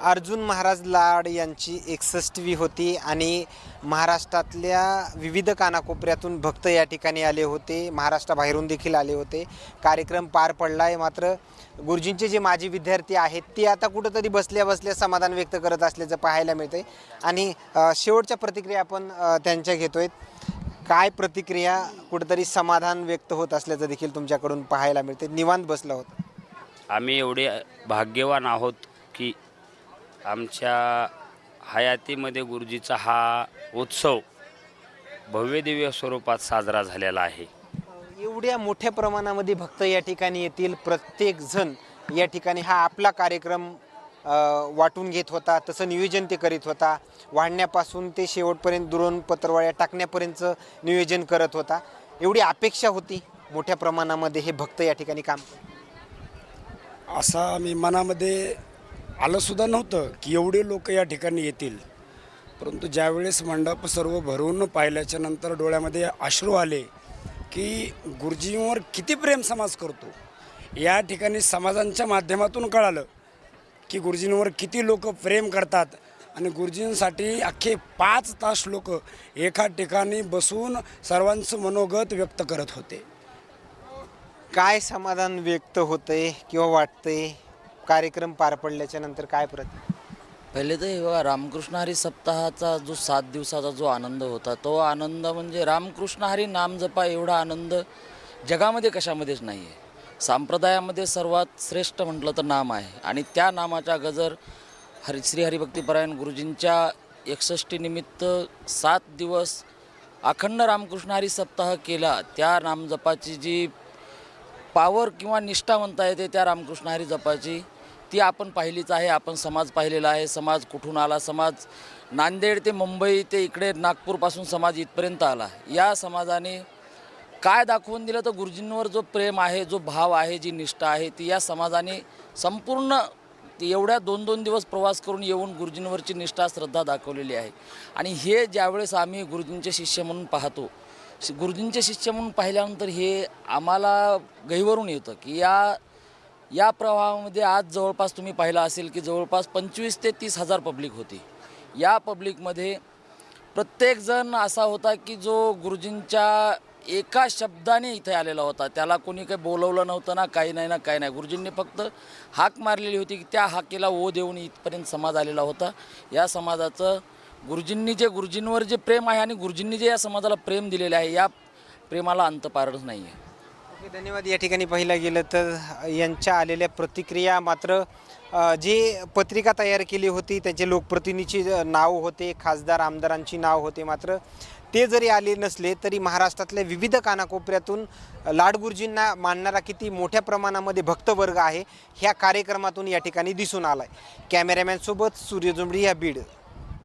अर्जुन महाराज लाड यांची एकसष्टवी होती आणि महाराष्ट्रातल्या विविध कानाकोपऱ्यातून भक्त या ठिकाणी आले होते. महाराष्ट्राबाहेरून देखील आले होते. कार्यक्रम पार पडला आहे मात्र गुरुजींचे जे माजी विद्यार्थी आहेत ते आता कुठंतरी बसल्या बसल्या समाधान व्यक्त करत असल्याचं पाहायला मिळते आणि शेवटच्या प्रतिक्रिया आपण त्यांच्या त्यांच्या घेतोय. काय प्रतिक्रिया कुठंतरी समाधान व्यक्त होत असल्याचं देखील तुमच्याकडून पाहायला मिळते निवांत बसलं होतं. आम्ही एवढे भाग्यवान आहोत की आमच्या हयातीमध्ये गुरुजीचा हा उत्सव भव्यदिव्य स्वरूपात साजरा झालेला आहे. एवढ्या मोठ्या प्रमाणामध्ये भक्त या ठिकाणी येतील. प्रत्येक जण या ठिकाणी हा आपला कार्यक्रम वाटून घेत होता. तसं नियोजन ते करीत होता. वाढण्यापासून ते शेवटपर्यंत दुरून पत्रवाळ्या टाकण्यापर्यंतचं नियोजन करत होता. एवढी अपेक्षा होती मोठ्या प्रमाणामध्ये हे भक्त या ठिकाणी काम असा आम्ही मनामध्ये आलंसुद्धा नव्हतं की एवढे लोक या ठिकाणी येतील. परंतु ज्यावेळेस मंडप सर्व भरून पाहिल्याच्या नंतर डोळ्यामध्ये अश्रू आले की गुरुजींवर किती प्रेम समाज करतो या ठिकाणी समाजांच्या माध्यमातून कळालं की गुरुजींवर किती लोक प्रेम करतात आणि गुरुजींसाठी अख्खे पाच तास लोक एका ठिकाणी बसून सर्वांचं मनोगत व्यक्त करत होते. काय समाधान व्यक्त होते किंवा वाटते कार्यक्रम पार पडल्याच्या नंतर काय प्रति? पहिले तर हे बघा रामकृष्ण हरी सप्ताहाचा जो सात दिवसाचा जो आनंद होता तो आनंद म्हणजे रामकृष्ण हरी नाम जपा एवढा आनंद जगामध्ये कशामध्येच नाही आहे. संप्रदायामध्ये सर्वात श्रेष्ठ म्हटलं तर नाम आहे. आणि त्या नामाच्या गजर हरि श्री हरिभक्तीपरायण गुरुजींच्या एकसष्टीनिमित्त सात दिवस अखंड रामकृष्ण हरी सप्ताह केला त्या नामजपाची जी पावर किंवा निष्ठा म्हणता येते त्या रामकृष्ण हरी जपाची ती आपण पाहिलीच आहे आपण समाज पाहिलेला आहे समाज कुठून आला समाज नांदेड ते मुंबई ते इकडे नागपूरपासून समाज इथपर्यंत आला. या समाजाने काय दाखवून दिलं? तर गुरुजींवर जो प्रेम आहे जो भाव आहे जी निष्ठा आहे ती या समाजाने संपूर्ण एवढ्या दोन दोन दिवस प्रवास करून येऊन गुरुजींवरची निष्ठा श्रद्धा दाखवलेली आहे. आणि हे ज्यावेळेस आम्ही गुरुजींचे शिष्य म्हणून पाहतो शि- गुरुजींचे शिष्य म्हणून पाहिल्यानंतर हे आम्हाला गहिवरून येतं की या या प्रवाहामध्ये आज जवळपास तुम्ही पाहिलं असेल की जवळपास पंचवीस ते तीस हजार पब्लिक होती. या पब्लिकमध्ये प्रत्येकजण असा होता की जो गुरुजींच्या एका शब्दाने इथे आलेला होता. त्याला कोणी काही बोलवलं नव्हतं ना काही नाही ना काही नाही. गुरुजींनी फक्त हाक मारलेली होती की त्या हाकेला ओ देऊन इथपर्यंत समाज आलेला होता. या समाजाचं गुरुजींनी जे गुरुजींवर जे प्रेम आहे आणि गुरुजींनी जे या समाजाला प्रेम दिलेले आहे या प्रेमाला अंत पारच नाही आहे धन्यवाद. या ठिकाणी पाहिलं गेलं तर यांच्या आलेल्या प्रतिक्रिया मात्र जी जे पत्रिका तयार केली होती त्यांचे लोकप्रतिनिधीची नाव होते खासदार आमदारांची नाव होते मात्र ते जरी आले नसले तरी महाराष्ट्रातल्या विविध कानाकोपऱ्यातून लाडगुरुजींना मानणारा किती मोठ्या प्रमाणामध्ये भक्तवर्ग आहे ह्या कार्यक्रमातून या ठिकाणी दिसून आला आहे कॅमेरामॅनसोबत सूर्यजुंबडी या बीड.